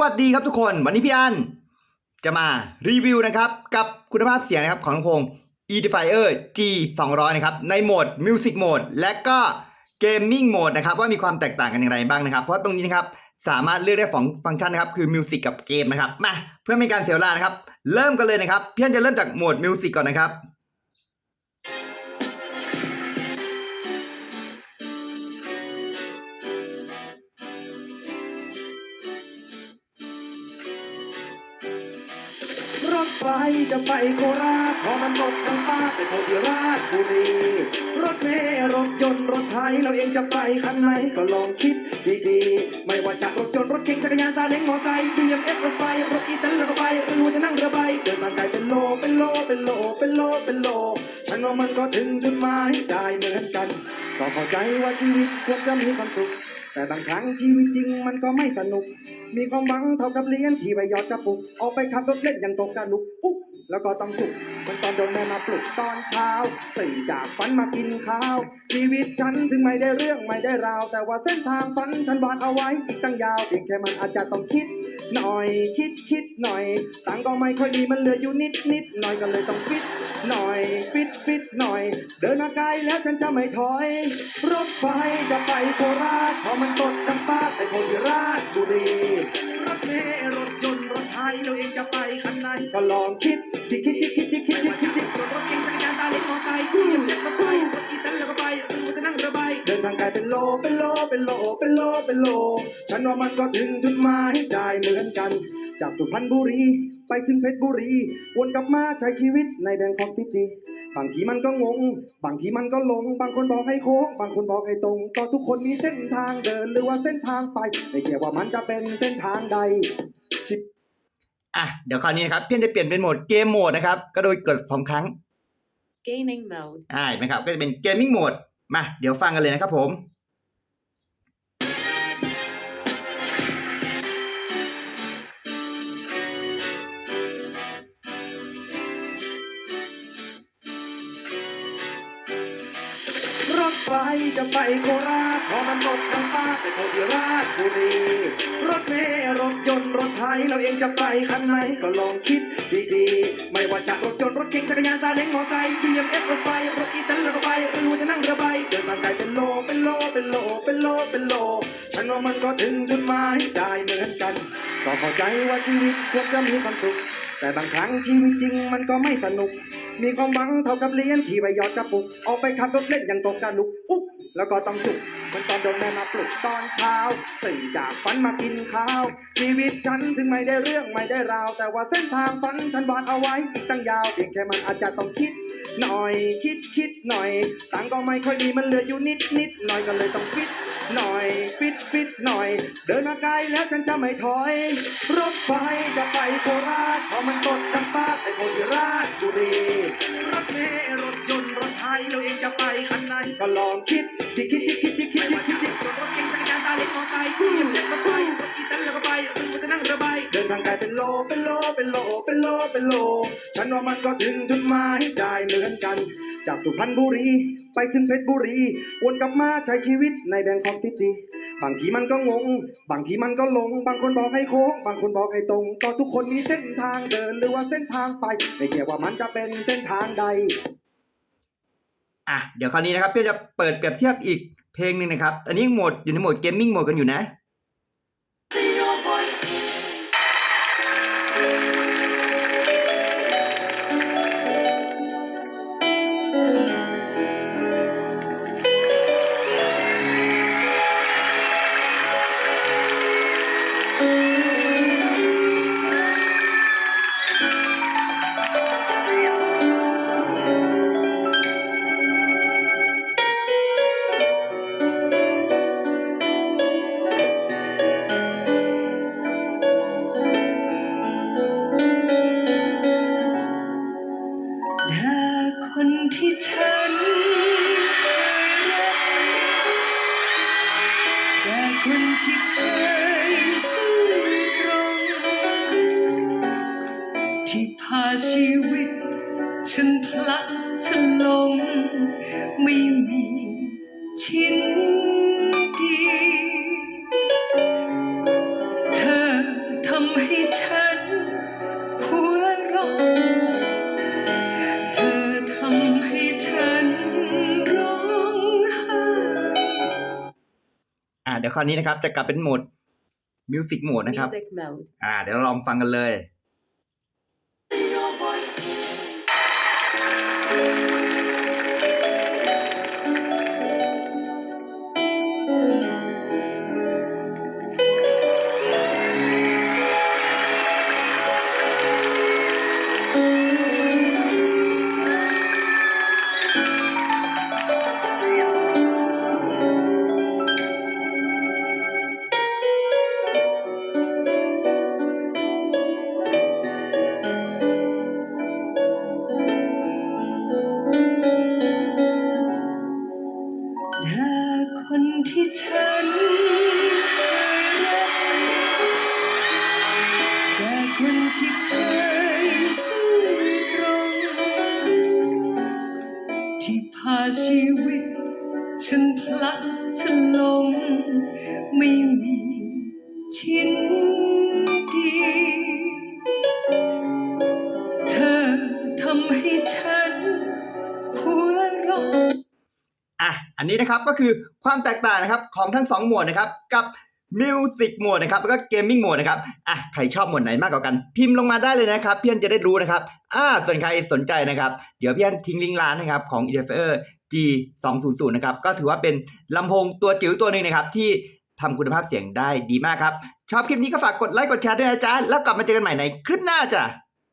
วัสดีครับทุกคน วันนี้พี่อันจะมารีวิวนะครับ กับคุณภาพเสียงนะครับของลำโพง Edifier G 2 0 0นะครับในโหมด Music Mode และก็ Gaming Mode นะครับว่ามีความแตกต่างกันอย่างไรบ้างนะครับ เพราะตรงนี้นะครับสามารถเลือกได้สองฟังก์ชันนะครับคือ Music กับเกมนะครับมาเพื่อไม่การเสียเวลานะครับ เริ่มกันเลยนะครับพี่อันจะเริ่มจากโหมด Music ก่อนนะครับ ถไฟจะไปโคราชพอมันหมดทางป้าไปโพธิราชบุรี รถเมล์รถยนต์รถไทยเราเองจะไปคันไหนก็ลองคิดดีๆ ไม่ว่าจะรถยนต์รถเก๋งจักรยานซาเล้งมอไซค์บีเอ็มเอฟรถไฟรถอีแตนรถไฟหรือว่าจะนั่งเรือใบเดินทางไกลเป็นโลเป็นโลเป็นโลเป็นโลเป็นโลฉันว่ามันก็ถึงจุดหมายได้เหมือนกัน ก็เข้าใจว่าชีวิตควรจะมีความสุข แต่บางครั้งชีวิตจริงมันก็ไม่สนุก มีความหวังเท่ากับเลี้ยนที่ไปยอดกระปุก ออกไปขับรถเล่นอย่างตกกระลุกอุ๊บแล้วก็ต้องจุกมันตอนโดนแม่มาปลุกตอนเช้าตื่นจากฝันมากินข้าว ชีวิตฉันถึงไม่ได้เรื่องไม่ได้ราว แต่ว่าเส้นทางฝันฉันวาดเอาไว้อีกตั้งยาวเพียงแค่มันอาจจะต้องคิดหน่อยคิดคิดหน่อยตังก็ไม่ค่อยดีมันเหลืออยู่นิดนิดหน่อยก็เลยต้องฟิต หน่อย ฟิตฟิตหน่อย เดินมาไกลแล้วฉันจะไม่ถอย รถไฟจะไปโคราชพอมันตดน้ำป้าไปโพธิราชบุรีรถเมล์รถยนต์รถไทยเราเองจะไปคันไหนก็ลองคิดดิคิดดิคิดดิคิดดิคิดดิรถรถเก๋งจักรยานตาเล็กมอไซค์ที่เล็ก เป็นโลเป็นโลเป็นโลเป็นโล ฉันว่ามันก็ถึงจุดหมายได้เหมือนกัน จากสุพรรณบุรี ไปถึงเพชรบุรี วนกลับมาใช้ชีวิตในแบงคอกซิตี้บางทีมันก็งง บางทีมันก็หลง บางคนบอกให้โค้ง บางคนบอกให้ตรงก็ทุกคนมีเส้นทางเดินหรือว่าเส้นทางไป ไม่เกี่ยวว่ามันจะเป็นเส้นทางใดชิบอะเดี๋ยวคราวนี้นะครับพี่อันจะเปลี่ยนเป็นโหมดเกมโหมดนะครับ ก็โดยกดสองครั้ง Gaming mode. อ่าเห็นไหมครับ ก็จะเป็นเกมมิ่งโหมดมา เดี๋ยวฟังกันเลยนะครับผม ไฟจะไปโคราชพอมันหมดทางป้าไปโพธิราชบุรี รถเมล์รถยนต์รถไทยเราเองจะไปคันไหนก็ลองคิดดีๆ ไม่ว่าจะรถยนต์รถเก๋งจักรยานซาเล้งมอไซค์บีเอ็มเอฟรถไฟรถอีแตนรถไฟหรือว่าจะนั่งเรือใบเดินทางไกลเป็นโลเป็นโลเป็นโลเป็นโลเป็นโลฉันว่ามันก็ถึงจุดหมายได้เหมือนกัน ก็เข้าใจว่าชีวิตควรจะมีความสุข แต่บางครั้งชีวิตจริงมันก็ไม่สนุก มีความหวังเท่ากับเลี้ยนที่ไปหยอดกระปุก ออกไปขับรถเล่นอย่างตกกระลุกอุ๊บแล้วก็ต้องจุกมันตอนโดนแม่มาปลุกตอนเช้าตื่นจากฝันมากินข้าว ชีวิตฉันถึงไม่ได้เรื่องไม่ได้ราว แต่ว่าเส้นทางฝันฉันวาดเอาไว้อีกตั้งยาวเพียงแค่มันอาจจะต้องคิดหน่อยคิดคิดหน่อย ตังก็ไม่ค่อยดีมันเหลืออยู่นิดนิดหน่อยก็เลยต้องฟิต หน่อยฟิตฟิตหน่อย เดินมาไกลแล้วฉันจะไม่ถอย รถไฟจะไปโคราชพอมันตดดังป้าดไปโคราชบุรีรถเมล์รถยนต์รถไทยเราเองจะไปคันไหนก็ลองคิดที่คิดที่คิดที่คิดที่คิดดิดรถเก๋งจักรยานซาเล้งมอไซค์ที่เล็กรถไฟร เป็นโลเป็นโลเป็นโลเป็นโลเป็นโล ฉันว่ามันก็ถึงจุดหมายได้เหมือนกัน จากสุพรรณบุรีไปถึงเพชรบุรี วนกลับมาใช้ชีวิตในแบงคอกซิตี้บางทีมันก็งง บางทีมันก็หลง บางคนบอกให้โค้ง บางคนบอกให้ตรง ก็ทุกคนมีเส้นทางเดินหรือว่าเส้นทางไป ไม่เกี่ยวว่ามันจะเป็นเส้นทางใด อะ เดี๋ยวคราวนี้นะครับพี่จะเปิดเปรียบเทียบอีกเพลงหนึ่งนะครับ อันนี้โหมดอยู่ในโหมดเกมมิ่งโหมดกันอยู่นะ คนที่เคยซื่อตรง ที่พาชีวิต ฉันพลัดฉันหลง ไม่มีชิ้น เดี๋ยวคราวนี้นะครับจะกลับเป็นโหมดมิวสิกโหมดนะครับ Music mode. อ่า เดี๋ยวเราลองฟังกันเลย ลัดฉันลง ไม่มีชิ้นดี เธอทำให้ฉันหัวเราะอะ อันนี้นะครับก็คือความแตกต่างนะครับของทั้งสองหมวดนะครับกับ มิวสิกโหมดนะครับแล้วก็เกมมิ่งโหมดนะครับอะใครชอบโหมดไหนมากกว่ากัน พิมพ์ลงมาได้เลยนะครับพี่อันจะได้รู้นะครับอ่าส่วนใครสนใจนะครับ เดี๋ยวพี่อันทิ้งลิงก์ร้านนะครับของ e d f e r G 2 0 0นะครับก็ถือว่าเป็นลำโพงตัวจิ๋วตัวหนึ่งนะครับที่ทำคุณภาพเสียงได้ดีมากครับ ชอบคลิปนี้ก็ฝากกดไลค์กดแชร์ด้วยนะจ๊ะแล้วกลับมาเจอกันใหม่ในคลิปหน้าจ้ะ